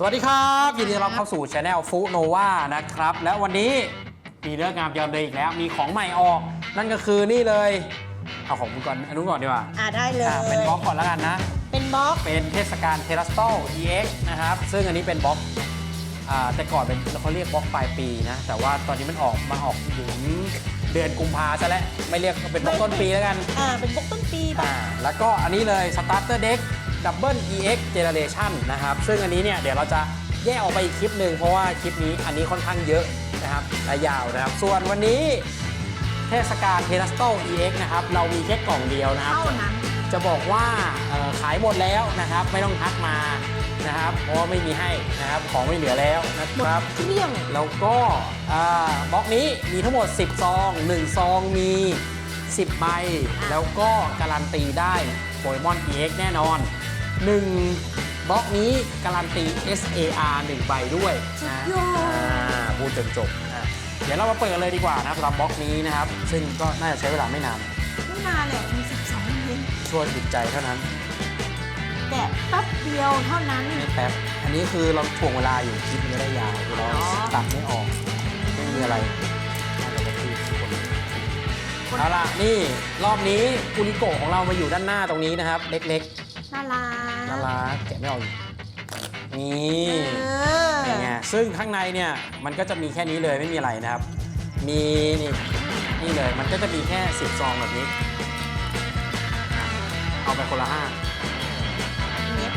สวัสดีครับยินดีต้อนรับเข้าสู่ช anel ฟูโนวานะครับ และวันนี้มีเรื่องงามยามดีอีกแล้ว มีของใหม่ออก นั่นก็คือนี่เลย เอาของคุณก่อนอนนุก่อนดีกว่าอ่าได้เลย อ่าเป็นบล็อกก่อนแล้วกันนะ เป็นบล็อก เป็นเทศกาลเท r ัส t ต l EX นะครับ ซึ่งอันนี้เป็นบล็อกอ่าแต่ก่อนเป็นเขาเรียกบล็อกปลายปีนะ แต่ว่าตอนนี้มันออกมาออกถึงเดือนกุมภาซะแล้วไม่เรียกเป็นบล็อกต้นปีแล้วกัน อ่า เป็นบล็อกต้นปีปะอ่าแล้วก็อันนี้เลย Starter Deck Double EX Generation นะครับ ซึ่งอันนี้เนี่ยเดี๋ยวเราจะแยกออกไปอีกคลิปหนึ่งเพราะว่าคลิปนี้อันนี้ค่อนข้างเยอะนะครับและยาวนะครับ ส่วนวันนี้เทศกาล t e r a s t o EX นะครับ เรามีแค่กล่องเดียวนะครับ เท่านั้นจะบอกว่าเอ่อขายหมดแล้วนะครับ ไม่ต้องทักมานะครับ เพราะว่าไม่มีให้นะครับ ของไม่เหลือแล้วนะครับเกลี้ยงแล้วก็อ่าบล็อกนี้มีทั้งหมด 10 ซอง 1 ซองมี 10 ใบ แล้วก็การันตีได้โปเกมอน EX แน่นอน 1บล็อกนี้การันตี SAR 1ใบด้วยนะสุดยอดอ่าพูดจนจบอะเดี๋ยวเรามาเปิดกันเลยดีกว่านะครับสำหรับบล็อกนี้นะครับ ซึ่งก็น่าจะใช้เวลาไม่นานไม่นานแหละมี12เดือนช่วยจิตใจเท่านั้นแกะแป๊บเดียวเท่านั้น ไม่แป๊บอันนี้คือเราถ่วงเวลาอยู่คลิปมันจะได้ยาวคือเราอ๋อ ตัดไม่ออกไม่มีอะไรน่าจะเป็นที่คนเอาล่ะนี่รอบนี้กุลิโกะของเรามาอยู่ด้านหน้าตรงนี้นะครับ เล็กน่ารักๆน่า รักแกะไม่ออกอีกนี่เออเป็นไงซึ่งข้างในเนี่ยมันก็จะมีแค่นี้เลยไม่มีอะไรนะครับ มีนี่นี่เลยมันก็จะมีแค่10ซองแบบนี้อะเอาไปคนละห้าเนี่ย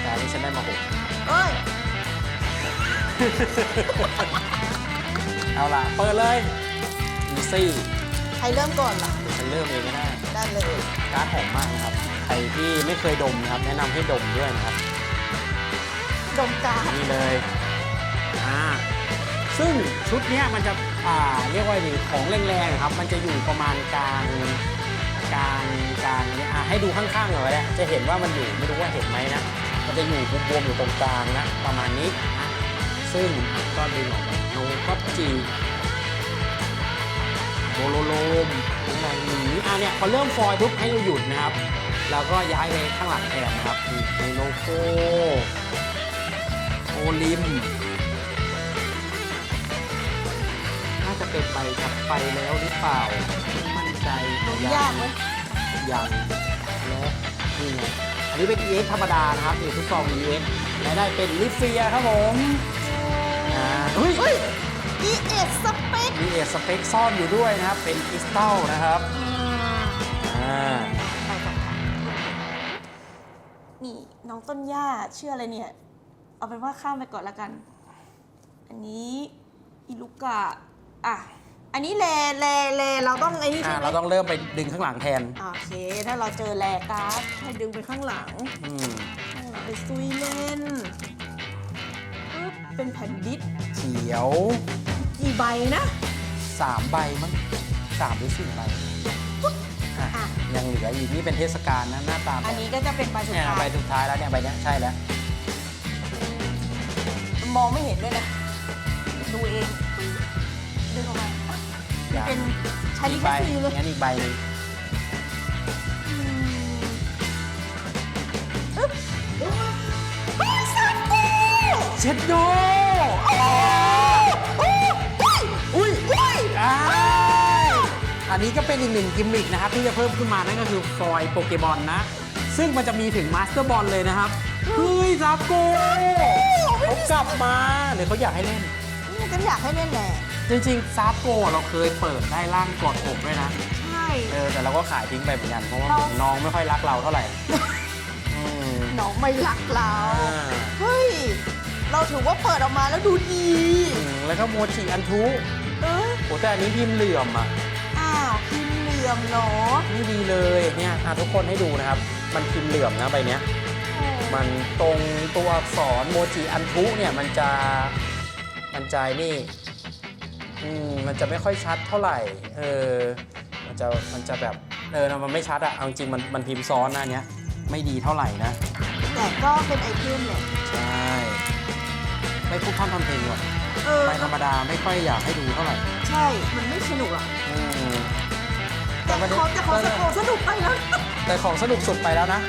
แต่อันนี้ฉันได้มาหกเอ้ยเอาล่ะ เปิดเลยอีซี่ใครเริ่มก่อนล่ะฉันเริ่มเองก็ได้ได้เลยการ์ดหอมมากนะครับ ใครที่ไม่เคยดมนะครับ แนะนำให้ดมด้วยนะครับ ดมกานี่เลยอ่าซึ่งชุดเนี้ยมันจะอ่าเรียกว่าดีของแรงๆนะครับ มันจะอยู่ประมาณกลางกลางกลางเนี่ยอะให้ดูข้างๆหน่อยก็ได้จะเห็นว่ามันอยู่ไม่รู้ว่าเห็นไหมนะ มันจะอยู่บวมๆอยู่ตรงกลางนะ ประมาณนี้อะซึ่งอะก็ดึงออกมาโนก็จีโบโลโลมข้างในหนีอะเนี่ยพอเริ่มฟอยล์ปุ๊บให้เราหยุดนะครับ แล้วก็ย้ายไปข้างหลังแทนนะครับมีโลโก้โอลิมน่าจะเป็นใบถัดไปแล้วหรือเปล่าไม่มั่นใจดมยากไหมยังและนี่ไงอันนี้เป็น EX ธรรมดานะครับนี่ทุกซอง EX และได้เป็นลิเฟียครับผมอ่าเฮ้ยเฮ้ย e เอ็ดสเปคมีเอสเปคซ่อนอยู่ด้วยนะครับ เป็นคริสตัลนะครับอ่าไปก่อนค่ะ นี่น้องต้นหญ้าชื่ออะไรเนี่ย เอาเป็นว่าข้ามไปก่อนละกัน อันนี้อิลูกะอะ อันนี้แลแลแลเราต้องไอ้นี่อ่าใช่ไหมเราต้องเริ่มไปดึงข้างหลังแทน โอเค ถ้าเราเจอแลการ์ดให้ดึงไปข้างหลัง อืมข้างหลังไปซุยเล่นปึ๊บเป็นแผ่นดิสเขียวกี่ใบนะ สามใบมั้งสามหรือสี่ใบอะอะ ยังเหลืออีกนี่เป็นเทศกาลนะหน้าตาแบอันบนี้ก็จะเป็นใบสุดเนี่ยท้าใบยสุดท้ายแล้วเนี่ยใบเนี้ยใช่แล้วมองไม่เห็นด้วยนะดูเองดึงออกมาอะนี่เป็นใช้อีลิกขใบสิทธิ์เลยงั้นอีกใบหนึงอืมอึ๊บเฮ้ยสัตว์กูเช็ดโด อันนี้ก็เป็นอีกหนึ่งกิมมิกนะครับที่จะเพิ่มขึ้นมานั่นก็คือฟอยล์โปเกมอนนะ ซึ่งมันจะมีถึงมาสเตอร์บอลเลยนะครับ เฮ้ยซับโกเขากลับมาหรือเขาอยากให้เล่น นี่ก็อยากให้เล่นแหละ จริงๆซับโกเราเคยเปิดได้ร่างกอดอกด้วยนะ ใช่ เออแต่เราก็ขายทิ้งไปเหมือนกันเพราะว่าเรา น้องไม่ค่อยรักเราเท่าไหร่อืมน้องไม่รักเรา อ่าเฮ้ย เราถือว่าเปิดออกมาแล้วดูดี อืมแล้วก็โมจิอันทุเออโอ้แต่อันนี้พิมพ์เหลื่อมอะอ้าว พิมพ์เหลื่อมเหรอนี่ดีเลยเนี่ยอะทุกคนให้ดูนะครับ มันพิมพ์เหลื่อมนะใบเนี้ย มันตรงตัวอักษรโมจิอันทุเนี่ยมันจะมันจะนี่อืมมันจะไม่ค่อยชัดเท่าไหร่ เออ มันจะมันจะแบบเออมันไม่ชัดอะเอาจริงๆมันมันพิมพ์ซ้อนหน้าเนี้ยไม่ดีเท่าไหร่นะ แต่ก็เป็นไอเทมแหละใช่ไม่พูดพร่ำทำเพลงหรอก เออใบธรรมดาไม่ค่อยอยากให้ดูเท่าไหร่ใช่ มันไม่สนุกหรอกอืมแต่ไม่ได้ของแต่ของสนุกสนุกไปแล้วแต่ของสนุกสุดไปแล้วนะ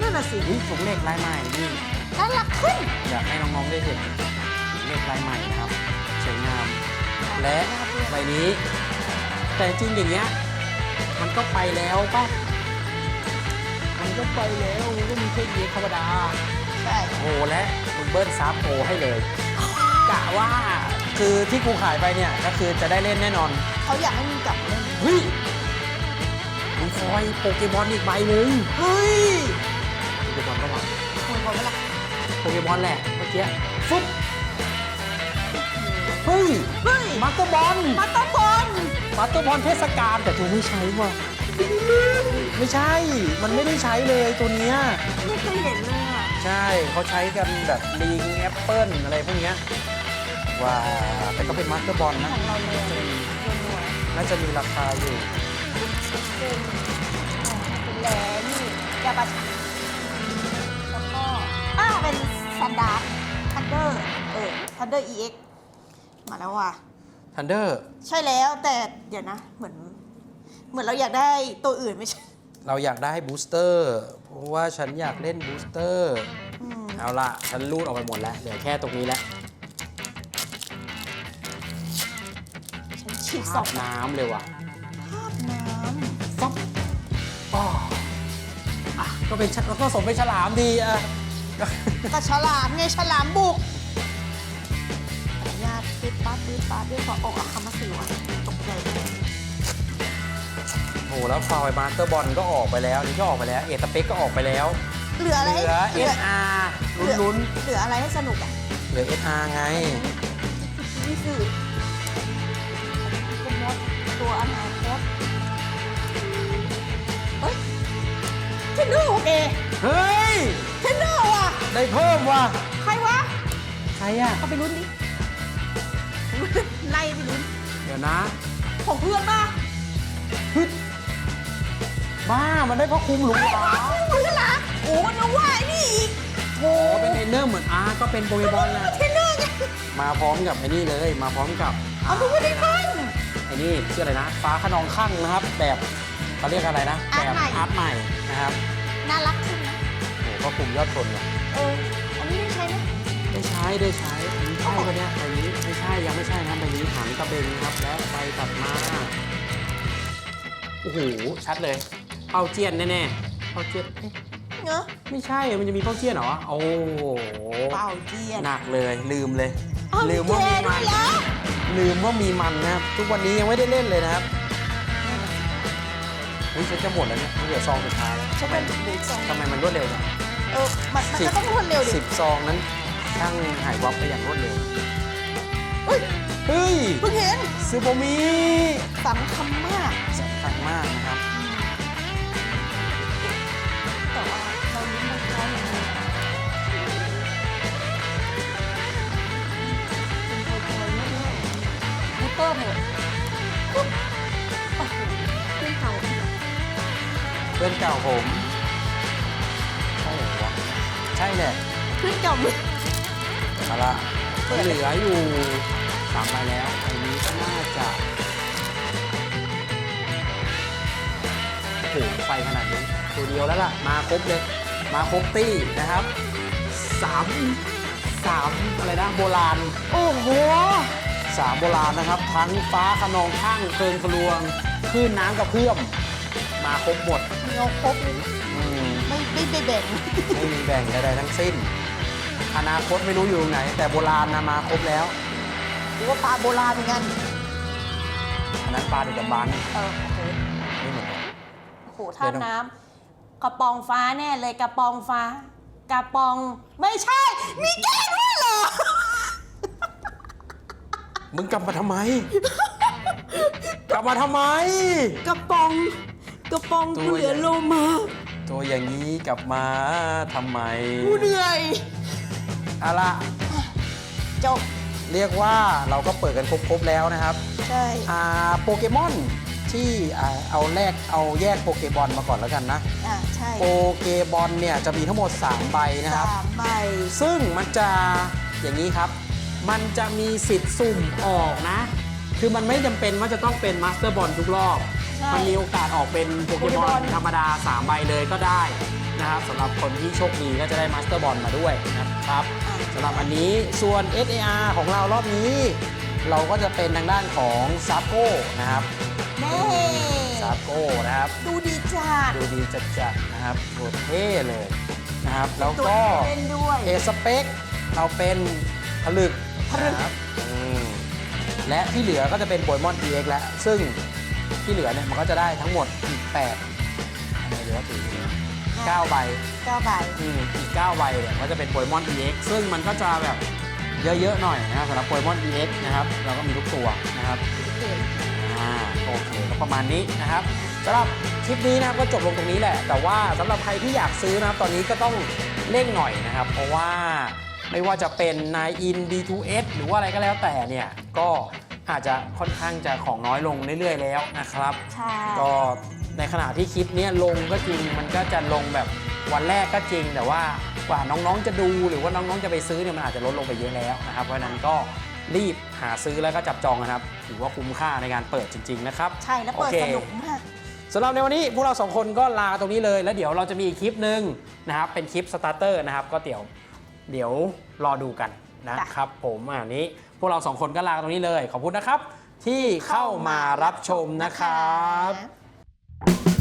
นั่นน่ะสินี่ถุงเหล็กลายใหม่นี่น่ารักขึ้นอยากให้น้องๆได้เห็นเลขลายใหม่นะครับสวยงาม และใบนี้ แต่จริงๆอย่างเงี้ยมันก็ไปแล้วป่ะมันก็ไปแล้วมันก็มีแค่เยธรรมดาใช่โอ้โหและ มึงเบิ้ลซับโอให้เลยกะว่าคือที่กูขายไปเนี่ยก็คือจะได้เล่นแน่นอนเขาอยากให้มึงกลับมาเล่นเฮ้ยมึงคอยโปเกมอนอีกใบหนึ่งเฮ้ยโปเกมอนก็ว่ามึงบอกไหมล่ะโปเกมอนแหละเมื่อกี้ฟึ๊บเฮ้ยเฮ้ยมาสเตอร์บอลมาตอร์บอลมาสเตอร์บอลเทศกาลแต่ตัวไม่ใช้ว่ะไม่ใช่ มันไม่ได้ใช้เลยตัวเนี้ยไม่เคยเห็นเลยอะ ใช่เขาใช้กันแบบลิงแอปเปิลอะไรพวกเนี้ยว้าแต่ก็เป็นมาสเตอร์บอลนะ ของเราเลยเป็นหน่วยน่าจะมีราคาอยู่เป็นเป็นแหลนี่ยาบัตแล้วก็อ่าเป็นซันดาร์ทันเดอร์เออทันเดอร์เอ็กมาแล้วว่ะทันเดอร์ใช่แล้วแต่เดี๋ยวนะ เหมือน เหมือนเราอยากได้ตัวอื่นไม่ใช่ เราอยากได้บูสเตอร์เพราะว่าฉันอยากเล่นบูสเตอร์อืมเอาละฉันรูดออกไปหมดแล้ว เหลือแค่ตรงนี้แล้วฉันฉีกสสอองบน้ำเลยว่ะภาพน้ฟับอ๋ออะก็เป็นฉก็สมเป็นฉลามดีอะำกระฉลามไงฉลามบุกขออนุญาตปืดป๊าดปืดป๊าดด้วยขอออกอาคำมาสื่อวะตกใจ โอ้โหแล้วฟาวไอมาสเตอร์บอลก็ออกไปแล้วนี่ก็ออกไปแล้ว เอตเปกก็ออกไปแล้วเหลืออะไรเหลือเหลือ SR เหลือลุ้นเหลืออะไรให้สนุกอะๆเหลือ SR ไงนี่คือเป็นมดตัวอนาคตเฮ้ยเทนเนอร์โอเคเฮ้ยเทนเนอร์ว่ะได้เพิ่มว่ะใครวะใครอะเอาไปลุ้นดิไล่ไปลุ้นเดี๋ยวนะ ของเพื่อนป่ะฮึด บ้า มันได้เพราะคุมหลุมขวาเพื่อนละโอ้มันเอาว่าไอ้นี่อีกโอ้อ๋อเป็นเทรนเนอร์เหมือนอาร์ก็เป็นโปเกบอลแหละเทนเนอร์ไงมาพร้อมกับไอ้นี่เลย มาพร้อมกับเอาดูไม่ได้ทันไอ้นี่ชื่ออะไรนะ ฟ้าขนองข้างนะครับ แบบเขาเรียกอะไรนะอาร์แบตบใหม่ อาร์ตใหม่นะครับน่ารักขึ้นนะโอ้โหก็คุมยอดชนว่ะเอออันนี้ได้ใช้ไหมได้ใช้ได้ใช้อันนี้ใช่ปะเนี่ยใบนี้ไม่ใช่ยังไม่ใช่นะใบนี้หางกระเบนครับแล้วใบตัดมาโอ้โหชัดเลยเป้าเจี้ยนแน่ๆเป้าเจี้ยนเอ๊ะเนอะไม่ใช่ มันจะมีเป้าเจี้ยนเหรอ โอ้โหเป่าเจียนหนักเลย ลืมเลย อ้าวลืมว่ามีเจด้มัวยน เหรอลืมว่ามีมันนะครับ ทุกวันนี้ยังไม่ได้เล่นเลยนะครับอุ้ยฉันจะหมดแล้วเนี่ยเหลือซองสุดท้ายแล้วใช่ไหมหรือสอง ทำไมมันรวดเร็วจัง เออมันมันสิบก็ต้องรวดเร็วดิสิบซองนั้นช่างหายวับไปอย่างรวดเร็ว เฮ้ยเฮ้ยเพิ่งเห็น ซูโบมิสำคัญมากสำคัญมากนะครับ เตอร์หมดปุ๊บโอ้โหเครื่องเก่าอีกเพื่อนเก่าผมใช่เหรอวะใช่แหละเครื่องเก่ามึงมาละเหลืออยู่สามใบแล้วใบนี้ก็น่าจะโอ้โหไฟขนาดนี้ตัวเดียวแล้วล่ะ มาครบเลย มาครบตี้นะครับสามสามอะไรนะ โบราณ โอ้โห สามโบราณนะครับ ทั้งฟ้าขนองข้างเพลิงทะลวงคลื่นน้ำกระเพื่อม มาครบหมดมีเอาครบเลยอืมไม่ไม่ไม่แบ่งไม่มีแบ่งใดๆทั้งสิ้น อนาคตไม่รู้อยู่ตรงไหน แต่โบราณนะมาครบแล้วหรือว่าปลาโบราณเหมือนกันอันนั้นปลาดึกดำบันเออโอเคไม่เหมือนกัน โอ้โหท่าน้ำกระปองฟ้าแน่เลยกระปองฟ้า กระปองไม่ใช่ มีแก้ด้วยเหรอ มึงกลับมาทำไม กลับมาทำไม กระปอง กระปองตัวเหลือโลมาตัวอย่างนี้กลับมาทำไมกูเหนื่อยเอาละจบเรียกว่าเราก็เปิดกันครบๆแล้วนะครับ ใช่อ่าโปเกมอนที่อ่าเอาแรกเอาแยกโปเกบอลมาก่อนแล้วกันนะ อ่าใช่โปเกบอลเนี่ยจะมีทั้งหมด 3 ใบนะครับ สามใบซึ่งมันจะอย่างนี้ครับ มันจะมีสิทธิ์สุ่มออกนะ คือมันไม่จำเป็นว่าจะต้องเป็นมาสเตอร์บอลทุกรอบ ใช่มันมีโอกาสออกเป็นโปเกโปเกมมออนนธรรมดา 3 ใบเลยก็ได้นะครับสำหรับคนที่โชคดีก็จะได้มาสเตอร์บอลมาด้วยนะครับอะสำหรับอันนี้ส่วน SAR ของเรารอบนี้ เราก็จะเป็นทางด้านของซาโก้นะครับเน่ซาโก้นะครับ ดูดีจัดดูดีจัดๆนะครับโคตรเท่เลยนะครับ แล้วตัวก็ เล่นด้วย เอสเปคเราเป็นผลึกผลึกนะ ครับอืมและที่เหลือก็จะเป็นโปเกมอน EX แล้ว ซึ่งที่เหลือเนี่ยมันก็จะได้ทั้งหมดอีก8อะไรเหลือถือ9ใบ เก้าใบอืมอีก9ใบเนี่ยก็จะเป็นโปเกมอน EX ซึ่งมันก็จะแบบเยอะ ๆ หน่อยนะครับสำหรับโปเกมอน EX นะครับเราก็มีทุกตัวนะครับ อ่าโอเคก็ประมาณนี้นะครับสำหรับคลิปนี้นะครับก็จบลงตรงนี้แหละ แต่ว่าสำหรับใครที่อยากซื้อนะครับตอนนี้ก็ต้องเร่งหน่อยนะครับ เพราะว่า ไม่ว่าจะเป็น9 in D2S หรือว่าอะไรก็แล้วแต่เนี่ยก็อาจจะค่อนข้างจะของน้อยลงเรื่อยๆแล้วนะครับ ใช่ ก็ในขณะที่คลิปเนี้ยลงก็จริงมันก็จะลงแบบวันแรกก็จริง แต่ว่ากว่าน้องๆจะดูหรือว่าน้องๆจะไปซื้อเนี่ยมันอาจจะลดลงไปเยอะแล้วนะครับ เพราะฉะนั้นก็รีบหาซื้อแล้วก็จับจองนะครับถือว่าคุ้มค่าในการเปิดจริง ๆ นะครับใช่แล้วเปิดโอเคสนุกมาก สำหรับในวันนี้พวกเราสองคนก็ลาตรงนี้เลย แล้วเดี๋ยวเราจะมีอีกคลิปหนึ่งนะครับเป็นคลิปสตาร์เตอร์นะครับก็เดี๋ยว เดี๋ยวรอดูกันนะครับผมอันนี้ พวกเราสองคนก็ลาตรงนี้เลย ขอบคุณนะครับ ที่เข้ามารับชมนะครับนะ